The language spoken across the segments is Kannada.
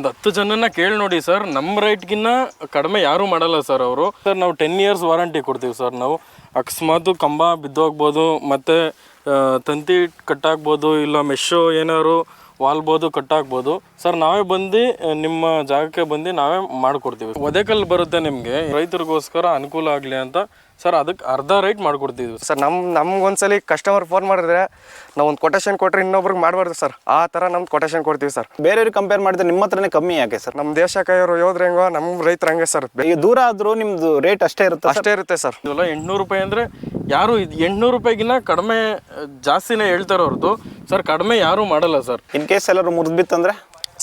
ಒಂದು ಹತ್ತು ಜನನ ಕೇಳಿ ನೋಡಿ ಸರ್ ನಮ್ಮ ರೈಟ್ಗಿನ್ನ ಕಡಿಮೆ ಯಾರೂ ಮಾಡಲ್ಲ ಸರ್ ಅವರು. ಸರ್, ನಾವು ಟೆನ್ ಇಯರ್ಸ್ ವಾರಂಟಿ ಕೊಡ್ತೀವಿ ಸರ್ ನಾವು. ಅಕಸ್ಮಾತ್ ಕಂಬ ಬಿದ್ದೋಗ್ಬೋದು, ಮತ್ತು ತಂತಿ ಕಟ್ಟಾಗ್ಬೋದು ಇಲ್ಲ ಮೆಶ್ಶು ಏನಾದ್ರು ವಾಲ್ಬೋದು ಕಟ್ಟಾಗ್ಬೋದು ಸರ್ ನಾವೇ ಬಂದು ನಿಮ್ಮ ಜಾಗಕ್ಕೆ ಬಂದು ನಾವೇ ಮಾಡಿಕೊಡ್ತೀವಿ. ಒದೆಕಲ್ಲು ಬರುತ್ತೆ ನಿಮಗೆ ರೈತರಿಗೋಸ್ಕರ ಅನುಕೂಲ ಆಗಲಿ ಅಂತ. ಸರ್ ಅದಕ್ಕೆ ಅರ್ಧ ರೇಟ್ ಮಾಡಿಕೊಡ್ತೀವಿ ಸರ್ ನಮ್ಮ ಒಂದ್ಸಲಿ ಕಸ್ಟಮರ್ ಫೋನ್ ಮಾಡಿದ್ರೆ ನಾವು ಒಂದು ಕೊಟೇಶನ್ ಕೊಟ್ಟರೆ ಇನ್ನೊಬ್ರಿಗೆ ಮಾಡಬಾರ್ದು ಸರ್. ಆ ಥರ ನಮ್ದು ಕೊಟೇಶನ್ ಕೊಡ್ತೀವಿ ಸರ್. ಬೇರೆಯವ್ರಿಗೆ ಕಂಪೇರ್ ಮಾಡಿದ್ರೆ ನಿಮ್ಮ ಹತ್ರನೇ ಕಮ್ಮಿ ಯಾಕೆ ಸರ್? ನಮ್ಮ ದೇಶ ಕೈಯವರು ಯೋದ್ರ ಹೆಂಗೋ ನಮ್ಮ ರೈತರು ಹಂಗೆ ಸರ್. ಈಗ ದೂರ ಆದರೂ ನಿಮ್ಮದು ರೇಟ್ ಅಷ್ಟೇ ಇರುತ್ತೆ ಸರ್? ಅಷ್ಟೇ ಇರುತ್ತೆ ಸರ್. ಇವೆಲ್ಲ ಎಂಟ್ನೂರು ರೂಪಾಯಿ ಅಂದರೆ ಯಾರು ಇದು ಎಂಟ್ನೂರು ರೂಪಾಯಿಗಿನ್ನ ಕಡಿಮೆ ಜಾಸ್ತಿನೇ ಹೇಳ್ತಾರೆ ಹೊರತು ಸರ್ ಕಡಿಮೆ ಯಾರೂ ಮಾಡಲ್ಲ ಸರ್. ಇನ್ ಕೇಸ್ ಎಲ್ಲರೂ ಮುರಿದ್ ಬಿತ್ತಂದ್ರೆ?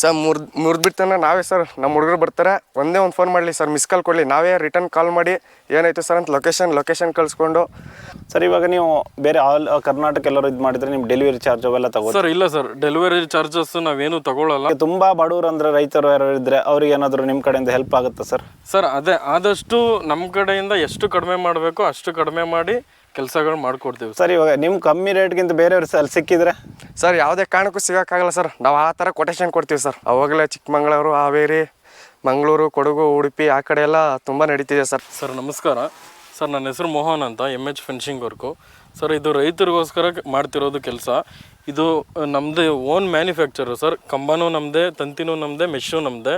ಸರ್ ಮುರ್ದ್ ಮುರಿದ್ಬಿಡ್ತಾನೆ ನಾವೇ ಸರ್ ನಮ್ಮ ಹುಡುಗರು ಬರ್ತಾರೆ. ಒಂದೇ ಒಂದು ಫೋನ್ ಮಾಡಲಿ ಸರ್ ಮಿಸ್ ಕಾಲ್ ಕೊಡಲಿ. ನಾವೇ ರಿಟರ್ನ್ ಕಾಲ್ ಮಾಡಿ ಏನಾಯ್ತು ಸರ್ ಅಂತ ಲೊಕೇಶನ್ ಲೊಕೇಶನ್ ಕಳಿಸ್ಕೊಂಡು. ಸರ್ ಇವಾಗ ನೀವು ಬೇರೆ ಆಲ್ ಕರ್ನಾಟಕ ಎಲ್ಲರೂ ಇದು ಮಾಡಿದ್ರೆ ನಿಮ್ಮ ಡೆಲಿವರಿ ಚಾರ್ಜ್ ಅವೆಲ್ಲ ತಗೋ ಸರ್ ಇಲ್ಲ ಸರ್. ಡೆಲಿವರಿ ಚಾರ್ಜಸ್ ನಾವೇನು ತಗೊಳ್ಳಲ್ಲ ತುಂಬಾ ಬಡವರು ಅಂದ್ರೆ ರೈತರು ಯಾರು ಇದ್ರೆ ಅವ್ರಿಗೆ ಏನಾದರೂ ನಿಮ್ಮ ಕಡೆಯಿಂದ ಹೆಲ್ಪ್ ಆಗುತ್ತಾ ಸರ್? ಸರ್ ಅದೇ ಆದಷ್ಟು ನಮ್ಮ ಕಡೆಯಿಂದ ಎಷ್ಟು ಕಡಿಮೆ ಮಾಡಬೇಕು ಅಷ್ಟು ಕಡಿಮೆ ಮಾಡಿ ಕೆಲಸಗಳು ಮಾಡಿಕೊಡ್ತೀವಿ ಸರ್. ಸರ್ ಇವಾಗ ನಿಮ್ಮ ಕಮ್ಮಿ ರೇಟ್ಗಿಂತ ಬೇರೆಯವ್ರು ಅಲ್ಲಿ ಸಿಕ್ಕಿದ್ರೆ? ಸರ್ ಯಾವುದೇ ಕಾರಣಕ್ಕೂ ಸಿಗೋಕ್ಕಾಗಲ್ಲ ಸರ್. ನಾವು ಆ ಥರ ಕೊಟೇಶನ್ ಕೊಡ್ತೀವಿ ಸರ್. ಅವಾಗಲೇ ಚಿಕ್ಕಮಂಗ್ಳೂರು ಹಾವೇರಿ ಮಂಗಳೂರು ಕೊಡಗು ಉಡುಪಿ ಆ ಕಡೆ ಎಲ್ಲ ತುಂಬ ನಡೀತಿದೆ ಸರ್. ಸರ್ ನಮಸ್ಕಾರ. ಸರ್ ನನ್ನ ಹೆಸರು ಮೋಹನ್ ಅಂತ M H finishing work sir ಇದು ರೈತರಿಗೋಸ್ಕರ ಮಾಡ್ತಿರೋದು ಕೆಲಸ. ಇದು ನಮ್ಮದೇ ಓನ್ ಮ್ಯಾನುಫ್ಯಾಕ್ಚರು ಸರ್. ಕಂಬನೂ ನಮ್ಮದೇ ತಂತಿನೂ ನಮ್ಮದೇ ಮೆಶ್ಶು ನಮ್ಮದೇ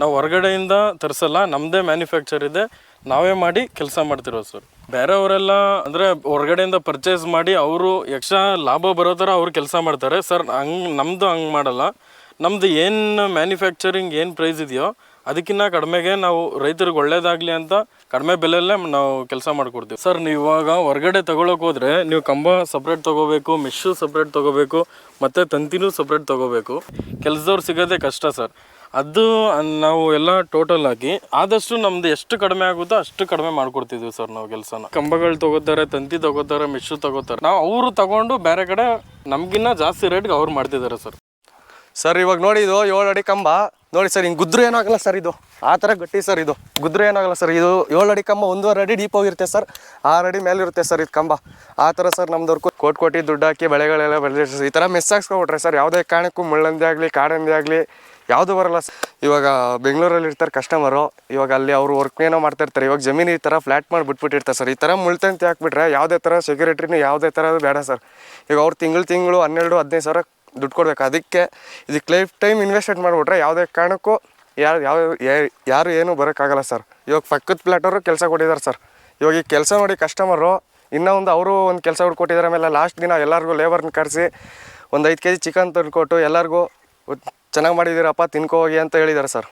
ನಾವು ಹೊರಗಡೆಯಿಂದ ತರಿಸಲ್ಲ ನಮ್ಮದೇ ಮ್ಯಾನುಫ್ಯಾಕ್ಚರ್ ಇದೆ. ನಾವೇ ಮಾಡಿ ಕೆಲಸ ಮಾಡ್ತಿರೋದು ಸರ್. ಬೇರೆಯವರೆಲ್ಲ ಅಂದರೆ ಹೊರಗಡೆಯಿಂದ ಪರ್ಚೇಸ್ ಮಾಡಿ ಅವರು ಯಕ್ಷ ಲಾಭ ಬರೋ ಥರ ಅವ್ರು ಕೆಲಸ ಮಾಡ್ತಾರೆ. ಸರ್ ಹಂಗ್ ನಮ್ಮದು ಹಂಗೆ ಮಾಡಲ್ಲ. ನಮ್ಮದು ಏನು ಮ್ಯಾನುಫ್ಯಾಕ್ಚರಿಂಗ್ ಏನು ಪ್ರೈಸ್ ಇದೆಯೋ ಅದಕ್ಕಿಂತ ಕಡಿಮೆಗೆ ನಾವು ರೈತರಿಗೆ ಒಳ್ಳೇದಾಗಲಿ ಅಂತ ಕಡಿಮೆ ಬೆಲೆಯಲ್ಲೇ ನಾವು ಕೆಲಸ ಮಾಡಿಕೊಡ್ತೀವಿ. ಸರ್ ನೀವು ಇವಾಗ ಹೊರಗಡೆ ತಗೊಳಕ್ ಹೋದ್ರೆ ನೀವು ಕಂಬ ಸಪ್ರೇಟ್ ತೊಗೋಬೇಕು ಮಿಶು ಸಪ್ರೇಟ್ ತೊಗೋಬೇಕು, ಮತ್ತು ತಂತಿನೂ ಸಪ್ರೇಟ್ ತೊಗೋಬೇಕು. ಕೆಲಸದವ್ರು ಸಿಗೋದೇ ಕಷ್ಟ ಸರ್ ಅದು ನಾವು ಎಲ್ಲ ಟೋಟಲ್ ಆಗಿ ಆದಷ್ಟು ನಮ್ದು ಎಷ್ಟು ಕಡಿಮೆ ಆಗುತ್ತೋ ಅಷ್ಟು ಕಡಿಮೆ ಮಾಡ್ಕೊಡ್ತಿದ್ವಿ ಸರ್ ನಾವು ಕೆಲಸನ. ಕಂಬಗಳು ತಗೋತಾರೆ, ತಂತಿ ತಗೋತಾರೆ ಮಿಶ್ರು ತಗೋತಾರೆ. ನಾವು ಅವರು ತಗೊಂಡು ಬೇರೆ ಕಡೆ ನಮ್ಗಿನ್ನ ಜಾಸ್ತಿ ರೇಟ್ಗೆ ಅವ್ರು ಮಾಡ್ತಿದ್ದಾರೆ ಸರ್. ಸರ್, ಇವಾಗ ನೋಡಿ ಇದು ಏಳು ಅಡಿ ಕಂಬ. ನೋಡಿ ಸರ್, ಹಿಂಗೆ ಗುದ್ರು ಏನಾಗಲ್ಲ ಸರ್ ಇದು. ಆ ಥರ ಗಟ್ಟಿ ಸರ್ ಇದು. ಗುದ್ರೆ ಏನಾಗಲ್ಲ ಸರ್, ಇದು ಏಳು ಅಡಿ ಕಂಬ. ಒಂದೂವರೆ ಅಡಿ ಡೀಪ್ ಹೋಗಿರುತ್ತೆ ಸರ್. ಆರು ಅಡಿ ಮೇಲೆ ಇರುತ್ತೆ ಸರ್ ಇದು ಕಂಬ. ಆ ಥರ ಸರ್ ನಮ್ದವ್ರು ಕೋಟ್ ಕೋಟಿ ದುಡ್ಡು ಹಾಕಿ ಬೆಳೆಗಳೆಲ್ಲ ಬೆಳೆದಿರ್ತಾರೆ. ಈ ಥರ ಮಿಸ್ ಹಾಕ್ಸ್ಕೊಬಿಟ್ರೆ ಸರ್, ಯಾವುದೇ ಕಾರಣಕ್ಕೂ ಮುಳ್ಳಂದೇ ಆಗಲಿ, ಕಾಡಂದೆ ಆಗಲಿ ಯಾವುದು ಬರಲ್ಲ ಇವಾಗ ಬೆಂಗಳೂರಲ್ಲಿ ಇರ್ತಾರೆ ಕಸ್ಟಮರು ಇವಾಗ ಅಲ್ಲಿ ಅವರು ವರ್ಕ್ ಏನೋ ಮಾಡ್ತಾ ಇರ್ತಾರೆ. ಇವಾಗ ಜಮೀನು ಈ ಥರ ಫ್ಲ್ಯಾಟ್ ಮಾಡಿ ಬಿಟ್ಬಿಟ್ಟಿರ್ತಾರೆ ಸರ್ ಈ ಥರ ಮುಳ್ತಂತೆ ಹಾಕ್ಬಿಟ್ರೆ ಯಾವುದೇ ಥರ ಸೆಕ್ಯೂರಿಟಿನೂ ಯಾವುದೇ ಥರ ಬೇಡ ಸರ್ ಈಗ ಅವ್ರು ತಿಂಗಳು ತಿಂಗಳು ಹನ್ನೆರಡು, ಹದಿನೈದು ಸಾವಿರ ದುಡ್ಡು ಕೊಡ್ಬೇಕು. ಅದಕ್ಕೆ ಇದಕ್ಕೆ ಲೈಫ್ ಟೈಮ್ ಇನ್ವೆಸ್ಟ್ಮೆಂಟ್ ಮಾಡಿಬಿಟ್ರೆ ಯಾವುದೇ ಕಾರಣಕ್ಕೂ ಯಾರು, ಯಾವ ಯಾರು ಏನೂ ಬರೋಕ್ಕಾಗಲ್ಲ ಸರ್ ಇವಾಗ ಪಕ್ಕದ ಪ್ಲಾಟವರು ಕೆಲಸ ಕೊಟ್ಟಿದ್ದಾರೆ ಸರ್ ಇವಾಗ ಈ ಕೆಲಸ ನೋಡಿ ಕಸ್ಟಮರು ಇನ್ನೂ ಒಂದು ಅವರು ಒಂದು ಕೆಲಸ ಹುಡ್ಕೊಟ್ಟಿದ್ದಾರೆ ಆಮೇಲೆ ಲಾಸ್ಟ್ ದಿನ ಎಲ್ಲರಿಗೂ ಲೇಬರ್ನ ಕರೆಸಿ ಒಂದು ಐದು ಕೆ ಜಿ ಚಿಕನ್ ತಂದುಕೊಟ್ಟು ಎಲ್ಲರಿಗೂ ಚೆನ್ನಾಗಿ ಮಾಡಿದ್ದೀರಪ್ಪ ತಿನ್ಕೋ ಹೋಗಿ ಅಂತ ಹೇಳಿದ್ದಾರೆ ಸರ್.